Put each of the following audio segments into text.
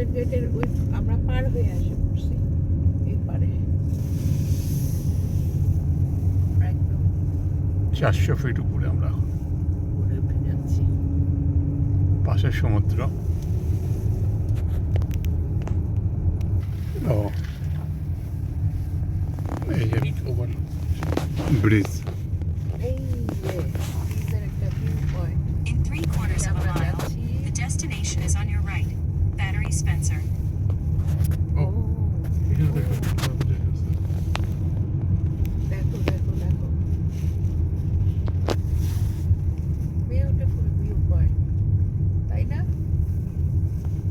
Golden গেটের ওই আমরা পার হয়ে আসে পড়ছি এই পারে চারশো ফিট উপরে আমরা এখন। সমুদ্র। এই যে ব্রিজ এই যে ব্রিজের একটা view point In three quarters of a আমরা mile, যাচ্ছি the destination is on your right. Battery Spencer. ও দেখো দেখো দেখো বিউটিফুল ভিউ পয়েন্ট তাই না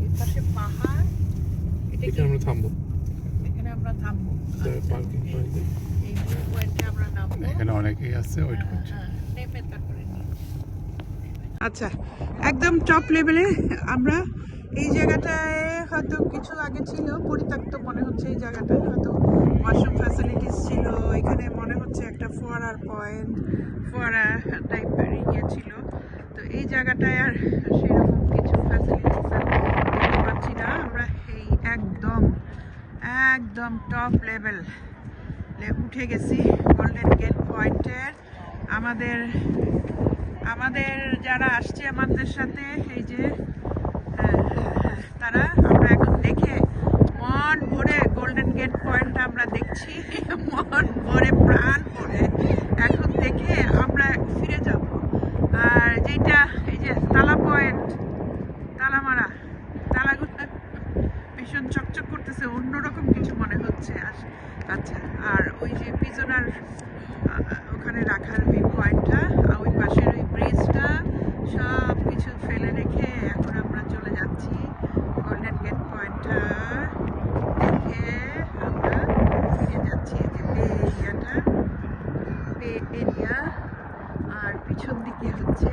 এর পাশে পাহাড় এটা কি এখানে আমরা থামবো এখানে আমরা থামবো আচ্ছা, পার্কিং এই- এই ভিউ পয়েন্টে আমরা নামবো এখানে অনেকেই আছে। আচ্ছা একদম টপ লেভেলে আমরা এই জায়গাটায় হয়তো কিছু আগে ছিল, পরিত্যক্ত মনে হচ্ছে এই জায়গাটায় হয়তো ওয়াশরুম ফ্যাসিলিটিস ছিল, এখানে মনে হচ্ছে একটা ফোয়ারার পয়েন্ট ফোয়ারা টাইপের ইয়ে ছিল তো এই জায়গাটায় আর সেরকম কিছু ফ্যাসিলিটিস দেখতে পাচ্ছি না আমরা এই একদম একদম টপ লেভেল উঠে গেছি গোল্ডেন গেট পয়েন্টের আমাদের আমাদের যারা আসছে আমাদের সাথে, এই যে, তারা আমরা এখন দেখে মন ভরে গোল্ডেন গেট পয়েন্ট আমরা দেখছি, মন ভরে, প্রাণ ভরে। এখন দেখে আমরা ফিরে যাব। আর যেটা, এই যে তালা পয়েন্ট তালামারা তালাগুলো ভীষণ চকচক করতেছে, অন্যরকম কিছু মনে হচ্ছে। আস- আচ্ছা আর ওই যে পিজনার ওখানে রাখার ওই পয়েন্টটা ওই পাশের ওই ব্রিজটা সব কিছু ফেলে রেখে এখন আমরা চলে যাচ্ছি গোল্ডেন গেট পয়েন্টটা দেখে আমরা ফিরে যাচ্ছি এই যে বে এরিয়াটা বে এরিয়া আর পিছন দিকে হচ্ছে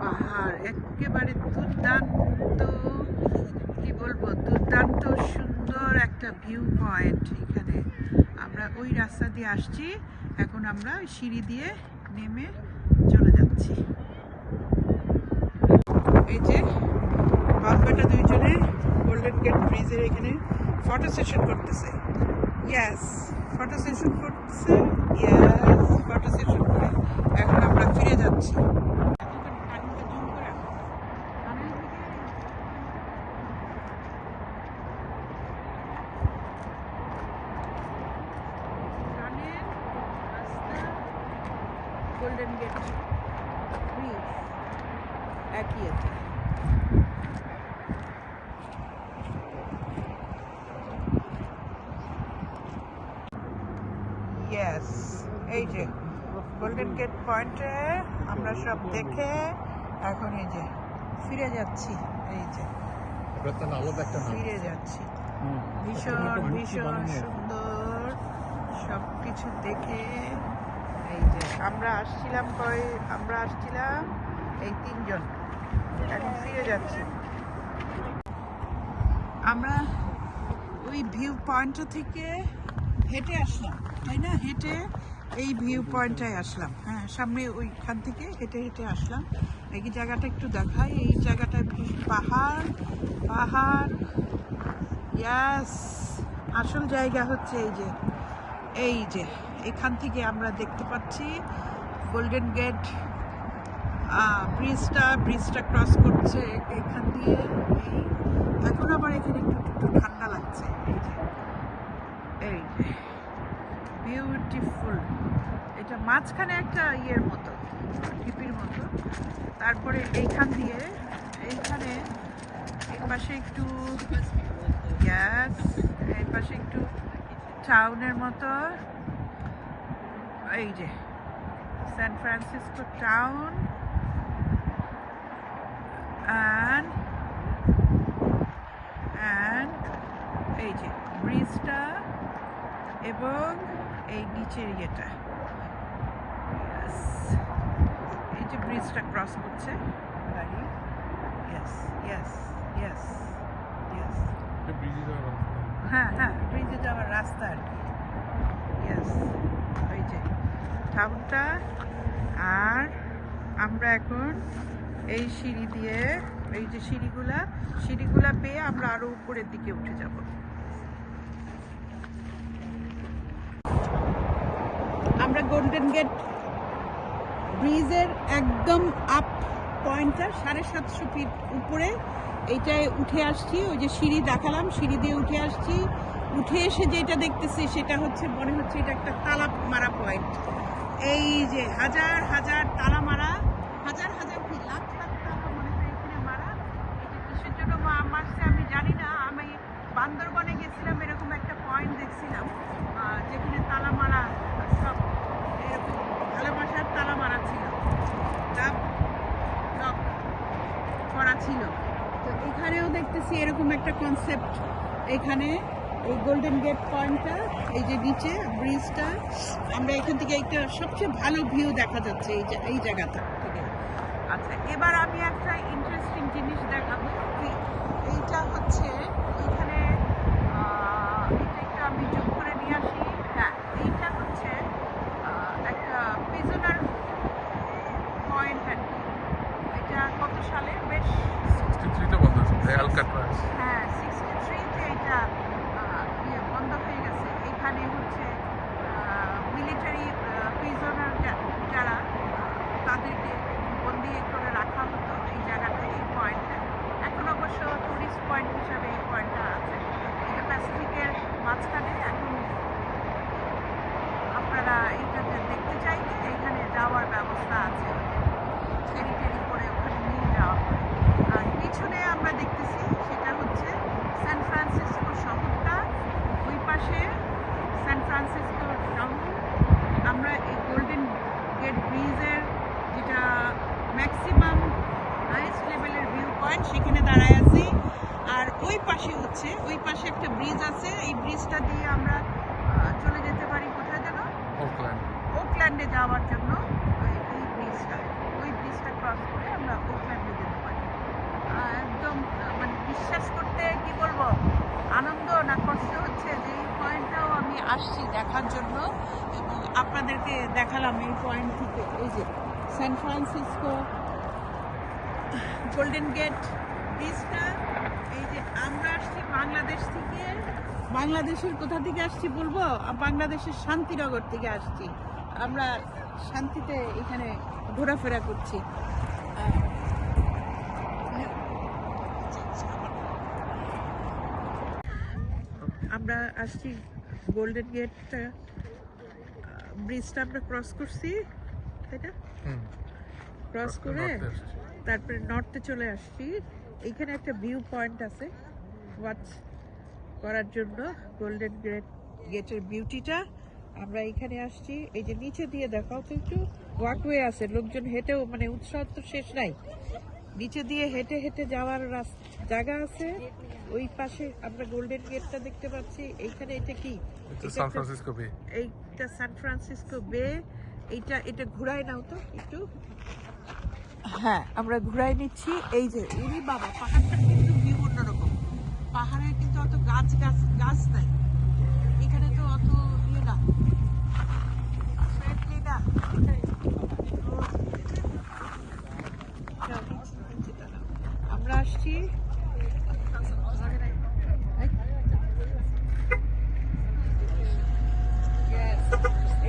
পাহাড় একেবারে দুর্দান্ত কি বলব দুর্দান্ত সুন্দর একটা ভিউ পয়েন্ট এখানে আমরা দিয়ে আসছি। এখন আমরা সিঁড়ি দিয়ে নেমে চলে যাচ্ছি। এই যে বাপবেটা দুইজনে গোল্ডেন গেট ব্রিজের এখানে ফটো সেশন করতেছে। ইয়াস ফটো সেশন করতেছে। ইয়াস ফটো সেশন করে এখন আমরা ফিরে যাচ্ছি গোল্ডেন গেট ব্রিজ একই আছে ইয়েস এই যে গোল্ডেন গেট পয়েন্টে আমরা সব দেখে এখন এই যে ফিরে যাচ্ছি এই যে। ফিরে যাচ্ছি। ভীষণ ভীষণ সুন্দর সব কিছু দেখে এই যে আমরা আসছিলাম কয় আমরা আসছিলাম এই তিনজন। এখন ফিরে যাচ্ছি। আমরা ওই ভিউ পয়েন্টটা থেকে হেঁটে আসলাম তাই না? হেঁটে এই ভিউ পয়েন্টটায় আসলাম। হ্যাঁ সামনে ওইখান থেকে হেঁটে হেঁটে আসলাম। এই জায়গাটা একটু দেখাই, এই জায়গাটা পাহাড় পাহাড় ইয়াস আসল জায়গা হচ্ছে এই যে এই যে, এখান থেকে আমরা দেখতে পাচ্ছি গোল্ডেন গেট ব্রিজটা ব্রিজটা ক্রস করছে এখান দিয়ে এখন আবার এখানে একটু একটু ঠান্ডা লাগছে, এই যে এই যে বিউটিফুল এটা মাঝখানে একটা ইয়ের মতো, টিপির মতো। তারপরে এইখান দিয়ে, এইখানে এই পাশে একটু গ্যাস, এই পাশে একটু টাউনের মতো। এই যে, সান ফ্রান্সিসকো টাউন। এই যে ব্রিজটা এবং এই নিচের ইয়েটা. এই যে ব্রিজটা ক্রস করছে। গাড়ি ইয়েস ইয়েস ইয়েস ইয়েস হ্যাঁ হ্যাঁ ব্রিজে যাওয়ার রাস্তা আর কি। ইয়েস ওই যে টাউনটা আর আমরা এখন এই সিঁড়ি দিয়ে এই যে সিঁড়িগুলা সিঁড়িগুলা পেয়ে আমরা আরও উপরের দিকে উঠে যাব। আমরা গোল্ডেন গেট ব্রিজের একদম আপ পয়েন্টটা সাড়ে সাতশো ফিট উপরে। এইটায় উঠে আসছি, ওই যে সিঁড়ি দেখালাম, সিঁড়ি দিয়ে উঠে আসছি। উঠে এসে যেটা দেখতেছি সেটা হচ্ছে, মনে হচ্ছে এটা একটা তালা মারা পয়েন্ট এই যে হাজার হাজার তালা মারা হাজার হাজার কি লাখ লাখ তালা মনে হয় এখানে মারা এটা কিসের জন্য মা- মারছে আমি জানি না আমি বান্দরবনে গেছিলাম এরকম একটা পয়েন্ট দেখছিলাম আহ, যেখানে তালা মারা সব এরকম ভালোবাসার তালা মারা ছিল তা লক করা ছিল। তো এখানেও দেখতেছি এরকম একটা কনসেপ্ট এখানে এই গোল্ডেন গেট পয়েন্টটা এই যে নিচে ব্রিজটা আমরা এখান থেকে একটা সবচেয়ে ভালো ভিউ দেখা যাচ্ছে এই এই জায়গাটা থেকে। আচ্ছা এবার আমি একটা ইন্টারেস্টিং জিনিস দেখাবো কি এইটা হচ্ছে এখানে আহ, এটা একটু আমি যোগ করে নিয়ে আসি হ্যাঁ এইটা হচ্ছে আহ, একটা প্রিজনার পয়েন্ট আর কি এটা কত সালে বেশ 63 তে বন্ধ হয়েছে অ্যালকাট্রাজ হ্যাঁ সিক্সটি থ্রিতে এটা আহ, ইয়ে বন্ধ হয়ে গেছে এখানে হচ্ছে মিলিটারি প্রিজনার যারা আহ, তাদেরকে বন্দি করে রাখা হতো এই জায়গাটা এই পয়েন্টটা এখন অবশ্য টুরিস্ট পয়েন্ট হিসাবে এই পয়েন্টটা আছে এটা প্যাসিফিকের মাঝখানে এখন আপনারা এইটাতে দেখতে চাইলে এখানে যাওয়ার ব্যবস্থা আছে ফেরি টেরি করে ওখানে নিয়ে যাওয়া হয় আর পিছনে আমরা দেখতেছি সেটা হচ্ছে সান ফ্রান্সিসকো শহরটা ওই পাশে সান ফ্রান্সিসকো টাউন আমরা এই গোল্ডেন গেট ব্রিজের যেটা ম্যাক্সিমাম হাইস্ট লেভেলের ভিউ পয়েন্ট সেখানে দাঁড়ায় আছি। আর ওই পাশে হচ্ছে ওই পাশে একটা ব্রিজ আছে। এই ব্রিজটা দিয়ে আমরা চলে যেতে পারি কোথায় যেন? ওকল্যান্ড ওকল্যান্ডে যাওয়ার জন্য। ওই- এই ব্রিজটা ওই ব্রিজটা ক্রস করে আমরা ওকল্যান্ডে যেতে পারি। একদম মানে বিশ্বাস করতে কি বলব? আনন্দ না কষ্ট হচ্ছে যে এই পয়েন্টটাও আমি আসছি দেখার জন্য। এবং আপনাদেরকে দেখালাম এই পয়েন্ট থেকে। এই যে সান ফ্রান্সিসকো গোল্ডেন গেট ব্রিজটা এই যে আমরা আসছি বাংলাদেশ থেকে। বাংলাদেশের কোথা থেকে আসছি বলব? বাংলাদেশের শান্তিনগর থেকে আসছি। আমরা শান্তিতে এখানে ঘোরাফেরা করছি। আমরা আসছি গোল্ডেন গেটটা ব্রিজটা আমরা ক্রস করছি তাই না? ক্রস করে। তারপরে নর্থে চলে আসছি। এইখানে একটা ভিউ পয়েন্ট আছে। ওয়াচ করার জন্য গোল্ডেন গেট গেটের বিউটিটা আমরা এখানে আসছি। এই যে নিচে দিয়ে দেখাও তো একটু। ওয়াকওয়ে আছে। লোকজন হেঁটেও মানে উৎসাহ তো শেষ নাই। নিচে দিয়ে হেঁটে হেঁটে যাওয়ার জায়গা আছে। ওই পাশে আমরা গোল্ডেন গেটটা দেখতে পাচ্ছি। এইখানে এটা কি? সান ফ্রান্সিসকো বে এইটা সান ফ্রান্সিসকো বে এইটা এটা ঘুরাই নাও তো একটু। হ্যাঁ আমরা ঘুরাই নিচ্ছি। এই যে উনি বাবা, পাহাড়টা কিন্তু ভিউ অন্যরকম। পাহাড়ে কিন্তু অত গাছ গাছ গাছ নাই। এখানে তো অত ইয়ে না। Friendly না। আমরা আসছি।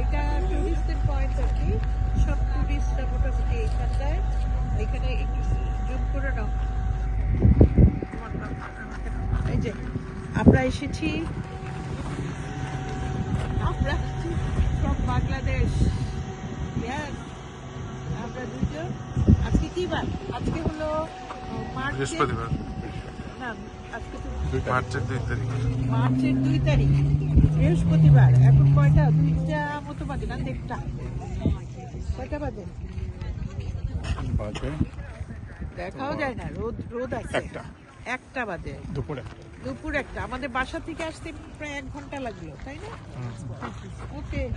এটা টুরিস্টের পয়েন্ট আর কি। সব টুরিস্টরা মোটামুটি এইখানটায়। এখানে একটু জুম করে নাও। তোমার নাম, আমাকে নাও। এই যে আমরা এসেছি। আমরা ফ্রম বাংলাদেশ আমরা দুজন। আজকে কি বার? আজকে হলো মার্চ বৃহস্পতিবার। না আজকে মার্চের দুই তারিখ। মার্চের দুই তারিখ। বৃহস্পতিবার। এখন কয়টা? দুইটা মতো বাজে না দেড়টা? কয়টা বাজে? বাজে। দেখাও যায় না রোদ রোদ আছে। একটা। একটা বাজে। দুপুরে। দুপুর একটা। আমাদের বাসা থেকে আসতে প্রায় এক ঘণ্টা লাগল তাই না? ওকে।